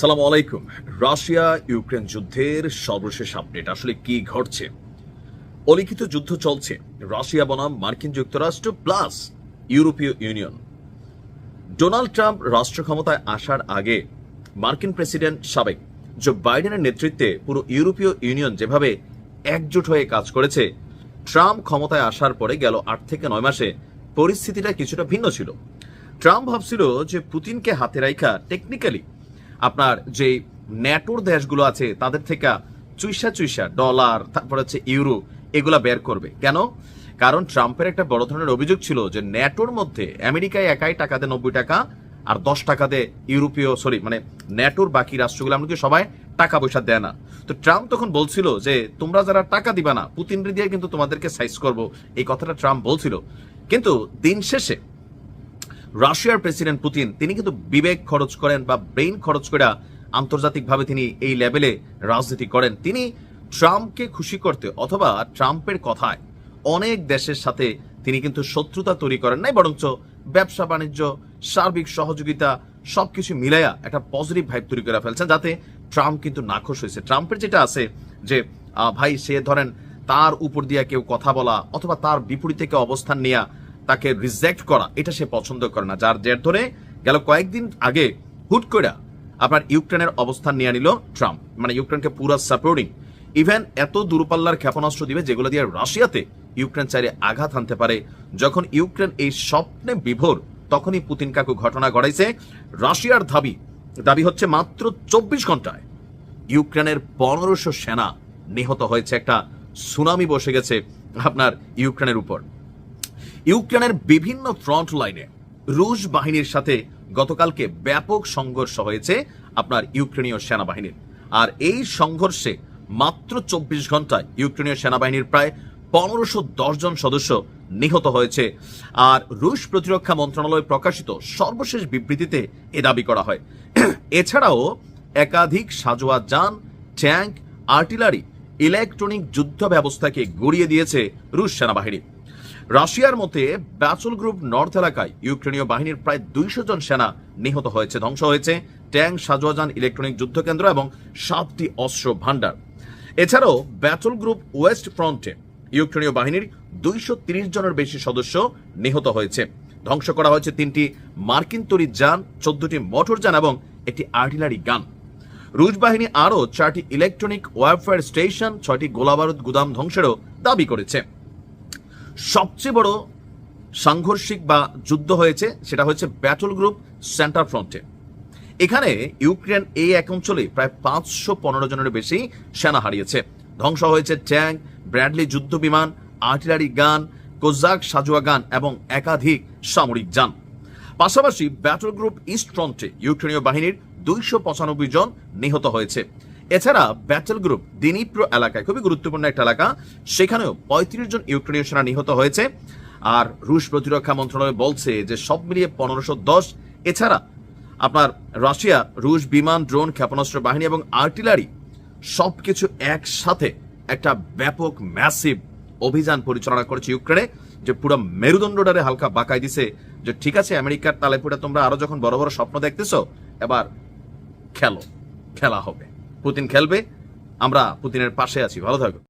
সালাম আলাইকুম। Russia Ukraine যুদ্ধের সর্বশেষ আপডেট। আসলে কি ঘটছে? অলিখিত যুদ্ধ চলছে। রাশিয়া বনাম মার্কিন যুক্তরাষ্ট্র প্লাস ইউরোপীয় ইউনিয়ন। ডোনাল্ড ট্রাম্প রাষ্ট্র ক্ষমতায় আসার আগে মার্কিন প্রেসিডেন্ট সাবেক জো বাইডেনের নেতৃত্বে পুরো ইউরোপীয় ইউনিয়ন যেভাবে একজোট হয়ে কাজ করেছে, ট্রাম্প ক্ষমতায় আসার পরে গেল আট থেকে নয় মাসে পরিস্থিতিটা কিছুটা ভিন্ন ছিল। ট্রাম্প ভাবছিল যে পুতিনকে হাতে রাইখা টেকনিক্যালি আপনার যে ন্যাটোর দেশগুলো আছে, তাদের থেকে চুইসা চুইসা ডলার, তারপর হচ্ছে ইউরো, এগুলা বের করবে। কেন? কারণ ট্রাম্পের একটা বড় ধরনের অভিযোগ ছিল যে ন্যাটোর মধ্যে আমেরিকায় একাই টাকা দেয় নব্বই টাকা আর দশ টাকা দেয় ইউরোপীয়, সরি মানে ন্যাটোর বাকি রাষ্ট্রগুলো, এমনকি সবাই টাকা পয়সা দেয় না। তো ট্রাম্প তখন বলছিল যে, তোমরা যারা টাকা দিবা না পুতিন দিয়ে কিন্তু তোমাদেরকে সাইজ করব। এই কথাটা ট্রাম্প বলছিল। কিন্তু দিন শেষে রাশিয়ার প্রেসিডেন্ট পুতিন, তিনি কিন্তু বিবেক খরচ করেন বা ব্রেইন খরচ করে আন্তর্জাতিকভাবে তিনি এই লেভেলে রাজনীতি করেন। তিনি ট্রাম্পকে খুশি করতে অথবা ট্রাম্পের কথায় অনেক দেশের সাথে তিনি কিন্তু শত্রুতা তৈরি করেন নাই, বরঞ্চ ব্যবসা, বাণিজ্য, সার্বিক সহযোগিতা সবকিছু মিলাইয়া একটা পজিটিভ ভাইব তৈরি করে ফেলছেন, যাতে ট্রাম্প কিন্তু নাখোশ হয়েছে। ট্রাম্পের যেটা আছে যে ভাই, সে ধরেন তার উপর দিয়া কেউ কথা বলা অথবা তার বিপরীতে কেউ অবস্থান নেওয়া তাকে রিজেক্ট করা, এটা সে পছন্দ করে না। যার জের ধরে গেল কয়েকদিন আগে হুট করে আপনার ইউক্রেনের অবস্থান নিয়ে নিল ট্রাম্প। মানে ইউক্রেনকে পুরো সাপোর্টিং ইভেন এত দূরপাল্লার ক্ষেপণাস্ত্র দিবে যেগুলো দিয়ে রাশিয়াতে ইউক্রেন চাইলে আঘাত হানতে পারে। যখন ইউক্রেন এই স্বপ্নে বিভোর, তখনই পুতিন কাকু ঘটনা ঘটাইছে। রাশিয়ার দাবি দাবি হচ্ছে মাত্র চব্বিশ ঘন্টায় ইউক্রেনের পনেরোশো সেনা নিহত হয়েছে। একটা সুনামি বসে গেছে আপনার ইউক্রেনের উপর। ইউক্রেনের বিভিন্ন ফ্রন্ট লাইনে রুশ বাহিনীর সাথে গতকালকে ব্যাপক সংঘর্ষ হয়েছে আপনার ইউক্রেনীয় সেনাবাহিনীর। আর এই সংঘর্ষে মাত্র চব্বিশ ঘন্টায় ইউক্রেনীয় সেনাবাহিনীর প্রায় পনেরোশো জন সদস্য নিহত হয়েছে। আর রুশ প্রতিরক্ষা মন্ত্রণালয় প্রকাশিত সর্বশেষ বিবৃতিতে এ দাবি করা হয়। এছাড়াও একাধিক সাজোয়া যান, ট্যাঙ্ক, আর্টিলারি, ইলেকট্রনিক যুদ্ধ ব্যবস্থাকে গড়িয়ে দিয়েছে রুশ সেনাবাহিনী। রাশিয়ার মতে ব্যাচল গ্রুপ নর্থ এলাকায় ইউক্রেনীয় বাহিনীর প্রায় দুইশো জন সেনা নিহত হয়েছে, ধ্বংস হয়েছে। ট্যাঙ্ক সাজোয়াজান ইলেকট্রনিক যুদ্ধ কেন্দ্র এবং সাতটি অস্ত্র ভান্ডার এছাড়াও ব্যাচল গ্রুপ ওয়েস্ট ফ্রন্টে ইউক্রেনীয় বাহিনীর দুইশো তিরিশ জনের বেশি সদস্য নিহত হয়েছে। ধ্বংস করা হয়েছে তিনটি মার্কিন তরি যান, চোদ্দটি মোটর যান এবং একটি আর্টিলারি গান। রুশ বাহিনী আরও চারটি ইলেকট্রনিক ওয়ারফেয়ার স্টেশন, ছয়টি গোলাবারুদ গুদাম ধ্বংসেরও দাবি করেছে। সবচেয়ে বড় সাংঘর্ষিক বা যুদ্ধ হয়েছে সেটা হয়েছে ব্যাটল গ্রুপ সেন্টার ফ্রন্টে এখানে ইউক্রেন এই এক অঞ্চলে প্রায় পাঁচশো পনেরো জনের বেশি সেনা হারিয়েছে। ধ্বংস হয়েছে ট্যাঙ্ক, ব্র্যাডলি যুদ্ধ বিমান, আর্টিলারি গান কোজাক সাজুয়া গান এবং একাধিক সামরিক যান। পাশাপাশি ব্যাটল গ্রুপ ইস্ট ফ্রন্টে ইউক্রেনীয় বাহিনীর দুইশো পঁচানব্বই জন নিহত হয়েছে। এছাড়া ব্যাটল গ্রুপ দিনিপ্র এলাকায় খুবই গুরুত্বপূর্ণ একটা এলাকা। সেখানেও পঁয়ত্রিশ জন ইউক্রেনীয় সেনা নিহত হয়েছে। আর রুশ প্রতিরক্ষা মন্ত্রণালয় বলছে যে সব মিলিয়ে পনেরোশো দশ। এছাড়া আপনার রাশিয়া, রুশ বিমান, ড্রোন, ক্ষেপণাস্ত্র বাহিনী এবং আর্টিলারি সবকিছু একসাথে একটা ব্যাপক, ম্যাসিভ অভিযান পরিচালনা করেছে ইউক্রেনে, যে পুরো মেরুদণ্ডটারে হালকা বাঁকাই দিছে যে, ঠিক আছে, আমেরিকার তালেপুরে তোমরা আরও যখন বড় বড় স্বপ্ন দেখতেছো, এবার খেলো, খেলা হবে। পুতিন খেলবে আমরা পুতিনের পাশে আছি। ভালো থাকো।